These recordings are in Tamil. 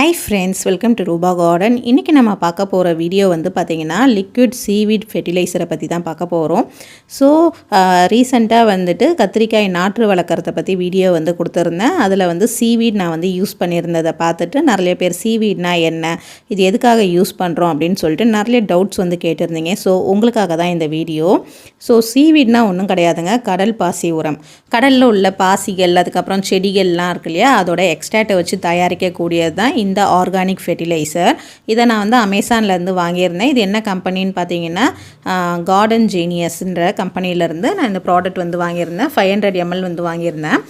Hi friends welcome to Rupa garden இன்றைக்கி நம்ம பார்க்க போகிற வீடியோ வந்து பார்த்திங்கன்னா லிக்விட் சீவீட் ஃபெர்டிலைசரை பற்றி தான் பார்க்க போகிறோம் ஸோ ரீசெண்டாக வந்துட்டு கத்திரிக்காய் நாற்று வளர்க்குறத பற்றி வீடியோ வந்து கொடுத்துருந்தேன். அதில் வந்து சீவீட் நான் வந்து யூஸ் பண்ணியிருந்ததை பார்த்துட்டு நிறைய பேர் சீவீட்னா என்ன இது எதுக்காக யூஸ் பண்ணுறோம் அப்படின்னு சொல்லிட்டு நிறைய டவுட்ஸ் வந்து கேட்டிருந்தீங்க. ஸோ உங்களுக்காக தான் இந்த வீடியோ ஸோ சீவீட்னா ஒன்றும் கிடையாதுங்க கடல் பாசி உரம். கடலில் உள்ள பாசிகள் அதுக்கப்புறம் செடிகள்லாம் இருக்கு இல்லையா அதோட எக்ஸ்ட்ராக்டை வச்சு தயாரிக்கக்கூடியது தான் இந்த ஆர்கானிக் ஃபெர்டிலைசர் இதை நான் வந்து அமேசான்லேருந்து வாங்கியிருந்தேன். இது என்ன கம்பெனின்னு பார்த்தீங்கன்னா கார்டன் ஜீனியஸ்ன்ற கம்பெனியிலேருந்து நான் இந்த ப்ராடக்ட் வந்து வாங்கியிருந்தேன். ஃபைவ் ஹண்ட்ரட் எம்எல் வந்து வாங்கியிருந்தேன்.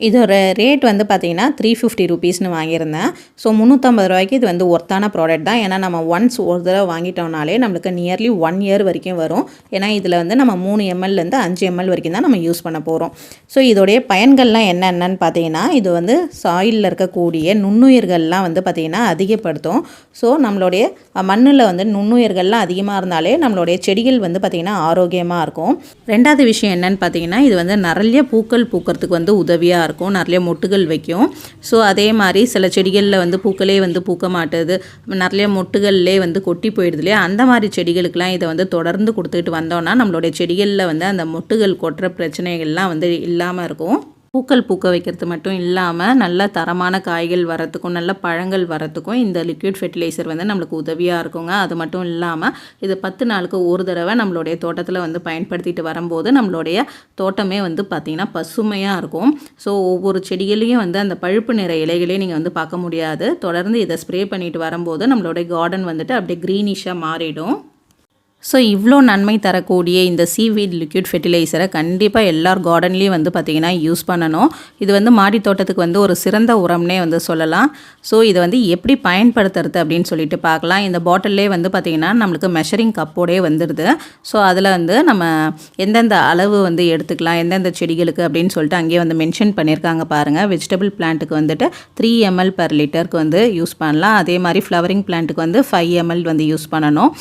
இதோட ரேட் வந்து பார்த்திங்கன்னா த்ரீ ஃபிஃப்டி ருபீஸ்னு வாங்கியிருந்தேன். ஸோ முந்நூற்றம்பது ரூபாய்க்கு இது வந்து ஒர்த்தான ப்ராடக்ட் தான். ஏன்னா நம்ம ஒன்ஸ் ஒரு தடவை வாங்கிட்டோம்னாலே நம்மளுக்கு நியர்லி ஒன் இயர் வரைக்கும் வரும். ஏன்னா இதில் வந்து நம்ம மூணு எம்எல்லேருந்து அஞ்சு எம்எல் வரைக்கும் தான் நம்ம யூஸ் பண்ண போகிறோம் ஸோ இதோடைய பயன்கள்லாம் என்னென்னு பார்த்தீங்கன்னா இது வந்து சாயிலில் இருக்கக்கூடிய நுண்ணுயிர்கள்லாம் வந்து பார்த்திங்கன்னா அதிகப்படுத்தும். ஸோ நம்மளுடைய மண்ணில் வந்து நுண்ணுயிர்கள்லாம் அதிகமாக இருந்தாலே நம்மளுடைய செடிகள் வந்து பார்த்திங்கன்னா ஆரோக்கியமாக இருக்கும். ரெண்டாவது விஷயம் என்னென்னு பார்த்தீங்கன்னா இது வந்து நிறைய பூக்கள் பூக்கிறதுக்கு வந்து உதவியாக இருக்கும். நிறைய மொட்டுகள் வைக்கும். ஸோ அதே மாதிரி சில செடிகளில் வந்து பூக்களே வந்து பூக்க மாட்டுது. நிறைய மொட்டுகள்லே வந்து கொட்டி போயிடுது இல்லையா? அந்த மாதிரி செடிகளுக்கெல்லாம் இதை வந்து தொடர்ந்து கொடுத்துக்கிட்டு வந்தோம்னா நம்மளுடைய செடிகளில் வந்து அந்த மொட்டுகள் கொட்டுற பிரச்சனைகள்லாம் வந்து இல்லாமல் இருக்கும். பூக்கள் பூக்க வைக்கிறது மட்டும் இல்லாமல் நல்ல தரமான காய்கள் வரத்துக்கும் நல்ல பழங்கள் வரத்துக்கும் இந்த லிக்விட் ஃபெர்டிலைசர் வந்து நம்மளுக்கு உதவியாக இருக்குங்க. அது மட்டும் இல்லாமல் இது பத்து நாளுக்கு ஒரு தடவை நம்மளுடைய தோட்டத்தில் வந்து பயன்படுத்திட்டு வரும்போது நம்மளுடைய தோட்டமே வந்து பார்த்திங்கன்னா பசுமையாக இருக்கும். ஸோ ஒவ்வொரு செடிகளையும் வந்து அந்த பழுப்பு நிற இலைகளையும் நீங்கள் வந்து பார்க்க முடியாது. தொடர்ந்து இதை ஸ்ப்ரே பண்ணிட்டு வரும்போது நம்மளுடைய கார்டன் வந்துட்டு அப்படியே க்ரீனிஷாக மாறிடும். ஸோ இவ்வளோ நன்மை தரக்கூடிய இந்த சீவீட் லிக்யூட் ஃபெர்டிலைசரை கண்டிப்பாக எல்லார் கார்டன்லேயும் வந்து பார்த்திங்கன்னா யூஸ் பண்ணணும். இது வந்து மாடி தோட்டத்துக்கு வந்து ஒரு சிறந்த உரம்னே வந்து சொல்லலாம். ஸோ இதை வந்து எப்படி பயன்படுத்துறது அப்படின்னு சொல்லிட்டு பார்க்கலாம். இந்த பாட்டிலே வந்து பார்த்திங்கன்னா நம்மளுக்கு மெஷரிங் கப்போடே வந்துடுது ஸோ அதில் வந்து நம்ம எந்தெந்த அளவு வந்து எடுத்துக்கலாம் எந்தெந்த செடிகளுக்கு அப்படின்னு சொல்லிட்டு அங்கேயே வந்து மென்ஷன் பண்ணியிருக்காங்க பாருங்கள் வெஜிடபிள் பிளான்ட்டுக்கு வந்துட்டு த்ரீ எம்எல் பர் லிட்டருக்கு வந்து யூஸ் பண்ணலாம். அதே மாதிரி ஃப்ளவரிங் பிளான்ட்டுக்கு வந்து ஃபைவ் எம்எல் வந்து யூஸ் பண்ணணும்.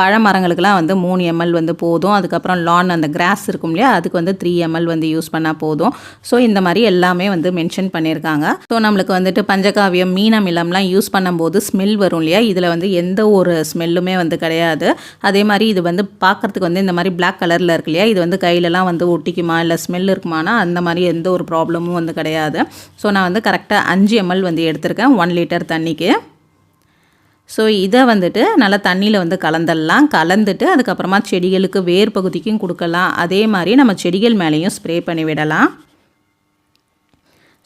பழமரங்களுக்கெல்லாம் வந்து மூணு எம்எல் வந்து போதும். அதுக்கப்புறம் லான் அந்த கிராஸ் இருக்கும் இல்லையா அதுக்கு வந்து த்ரீ எம்எல் வந்து யூஸ் பண்ணால் போதும். ஸோ இந்த மாதிரி எல்லாமே வந்து மென்ஷன் பண்ணியிருக்காங்க. ஸோ நம்மளுக்கு வந்துட்டு பஞ்சகாவியம் மீனமிலம்லாம் யூஸ் பண்ணும்போது ஸ்மெல் வரும் இல்லையா? இதில் வந்து எந்த ஒரு ஸ்மெல்லுமே வந்து கிடையாது. அதே மாதிரி இது வந்து பார்க்குறதுக்கு வந்து இந்த மாதிரி பிளாக் கலரில் இருக்கு இல்லையா? இது வந்து கையிலலாம் வந்து ஒட்டிக்குமா இல்லை ஸ்மெல் இருக்குமானா அந்த மாதிரி எந்த ஒரு ப்ராப்ளமும் வந்து கிடையாது. ஸோ நான் வந்து கரெக்டாக அஞ்சு எம்எல் வந்து எடுத்திருக்கேன் ஒன் லிட்டர் தண்ணிக்கு. ஸோ இதை வந்துட்டு நல்லா தண்ணியில் வந்து கலந்துடலாம் கலந்துட்டு அதுக்கப்புறமா செடிகளுக்கு வேர் பகுதிக்கும் கொடுக்கலாம். அதே மாதிரி நம்ம செடிகள் மேலேயும் ஸ்ப்ரே பண்ணி விடலாம்.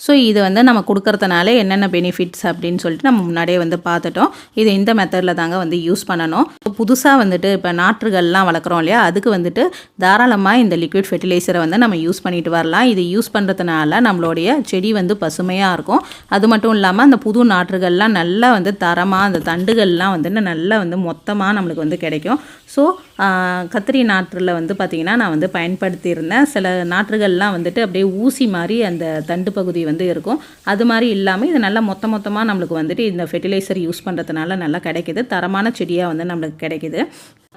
ஸோ இது வந்து நம்ம கொடுக்கறதுனால என்னென்ன பெனிஃபிட்ஸ் அப்படின்னு சொல்லிட்டு நம்ம முன்னாடியே வந்து பார்த்துட்டோம். இது இந்த மெத்தடில் தாங்க வந்து யூஸ் பண்ணணும். புதுசாக வந்துட்டு இப்போ நாற்றுகள்லாம் வளர்க்குறோம் இல்லையா? அதுக்கு வந்துட்டு தாராளமாக இந்த லிக்விட் ஃபெர்டிலைசரை வந்து நம்ம யூஸ் பண்ணிட்டு வரலாம். இது யூஸ் பண்ணுறதுனால நம்மளுடைய செடி வந்து பசுமையாக இருக்கும். அது மட்டும் இல்லாமல் அந்த புது நாற்றுகள்லாம் நல்லா வந்து தரமாக அந்த தண்டுகள்லாம் வந்து நல்லா வந்து மொத்தமாக நம்மளுக்கு வந்து கிடைக்கும். ஸோ கத்திரி நாற்றில் வந்து பார்த்திங்கன்னா நான் வந்து பயன்படுத்தியிருந்தேன். சில நாற்றுகள்லாம் வந்துட்டு அப்படியே ஊசி மாதிரி அந்த தண்டு பகுதி வந்து இருக்கும். அது மாதிரி இல்லாமல் இது நல்லா மொத்த மொத்தமாக நம்மளுக்கு வந்துட்டு இந்த ஃபெர்டிலைசர் யூஸ் பண்ணுறதுனால நல்லா கிடைக்கிது. தரமான செடியாக வந்து நம்மளுக்கு கிடைக்கிது.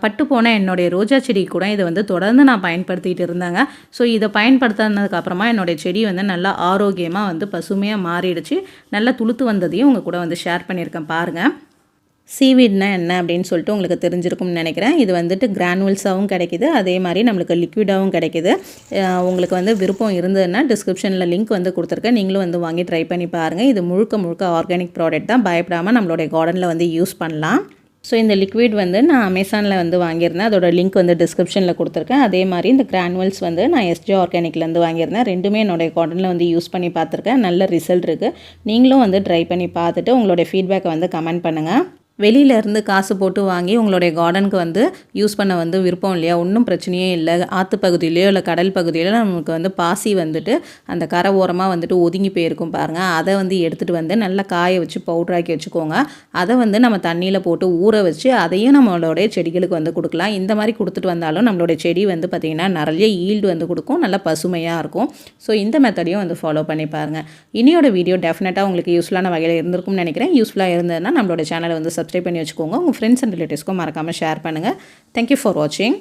பட்டு போன என்னுடைய ரோஜா செடி கூட இதை வந்து தொடர்ந்து நான் பயன்படுத்திகிட்டு இருந்தாங்க. ஸோ இதை பயன்படுத்தினதுக்கப்புறமா என்னுடைய செடி வந்து நல்லா ஆரோக்கியமாக வந்து பசுமையாக மாறிடுச்சு. நல்லா துளுத்து வந்ததையும் உங்கள் கூட வந்து ஷேர் பண்ணியிருக்கேன். பாருங்கள் சீவீட்னா என்ன அப்படின்னு சொல்லிட்டு உங்களுக்கு தெரிஞ்சிருக்கும்னு நினைக்கிறேன். இது வந்துட்டு கிரானுவல்ஸாகவும் கிடைக்கிது. அதே மாதிரி நம்மளுக்கு லிக்விடாகவும் கிடைக்கிது. உங்களுக்கு வந்து விருப்பம் இருந்ததுன்னா டிஸ்கிரிப்ஷனில் லிங்க் வந்து கொடுத்துருக்கேன். நீங்களும் வந்து வாங்கி ட்ரை பண்ணி பாருங்கள் இது முழுக்க முழுக்க ஆர்கானிக் ப்ராடக்ட் தான். பயப்படாமல் நம்மளுடைய கார்டனில் வந்து யூஸ் பண்ணலாம். ஸோ இந்த லிக்விட் வந்து நான் அமேசானில் வந்து வாங்கியிருந்தேன். அதோட லிங்க் வந்து டிஸ்கிரிப்ஷனில் கொடுத்துருக்கேன். அதே மாதிரி இந்த கிரானுவல்ஸ் வந்து நான் எஸ்ஜி ஆர்கானிக்லேருந்து வாங்கியிருந்தேன். ரெண்டுமே என்னுடைய கார்டனில் வந்து யூஸ் பண்ணி பார்த்துருக்கேன். நல்ல ரிசல்ட் இருக்குது நீங்களும் வந்து ட்ரை பண்ணி பார்த்துட்டு உங்களுடைய ஃபீட்பேக்கை வந்து கமெண்ட் பண்ணுங்கள் வெளியிலேருந்து காசு போட்டு வாங்கி உங்களுடைய கார்டனுக்கு வந்து யூஸ் பண்ண வந்து விருப்பம் இல்லையா? ஒன்றும் பிரச்சனையே இல்லை. ஆற்று பகுதியிலையோ இல்லை கடல் பகுதியிலோ நமக்கு வந்து பாசி வந்துட்டு அந்த கரை ஓரமாக வந்துட்டு ஒதுங்கி போயிருக்கும் பாருங்கள் அதை வந்து எடுத்துகிட்டு வந்து நல்லா காய வச்சு பவுட்ராக்கி வச்சுக்கோங்க. அதை வந்து நம்ம தண்ணியில் போட்டு ஊற வச்சு அதையும் நம்மளுடைய செடிகளுக்கு வந்து கொடுக்கலாம். இந்த மாதிரி கொடுத்துட்டு வந்தாலும் நம்மளுடைய செடி வந்து பார்த்திங்கன்னா நிறைய ஈல்டு வந்து கொடுக்கும். நல்லா பசுமையாக இருக்கும். ஸோ இந்த மெத்தடையும் வந்து ஃபாலோ பண்ணி பாருங்கள் இனியோட வீடியோ டெஃபினட்டாக உங்களுக்கு யூஸ்ஃபுல்லான வகையில் இருந்திருக்கும்னு நினைக்கிறேன். யூஸ்ஃபுல்லாக இருந்ததுன்னா நம்மளோட சேனலை வந்து சப்ஸ்கிரைப் பண்ணி வச்சுக்கோங்க. உங்கள் ஃப்ரெண்ட்ஸ் அண்ட் ரிலேட்டிவ்ஸ்க்கும் மறக்காமல் ஷேர் பண்ணுங்கள் தேங்க்யூ ஃபார் வாட்சிங்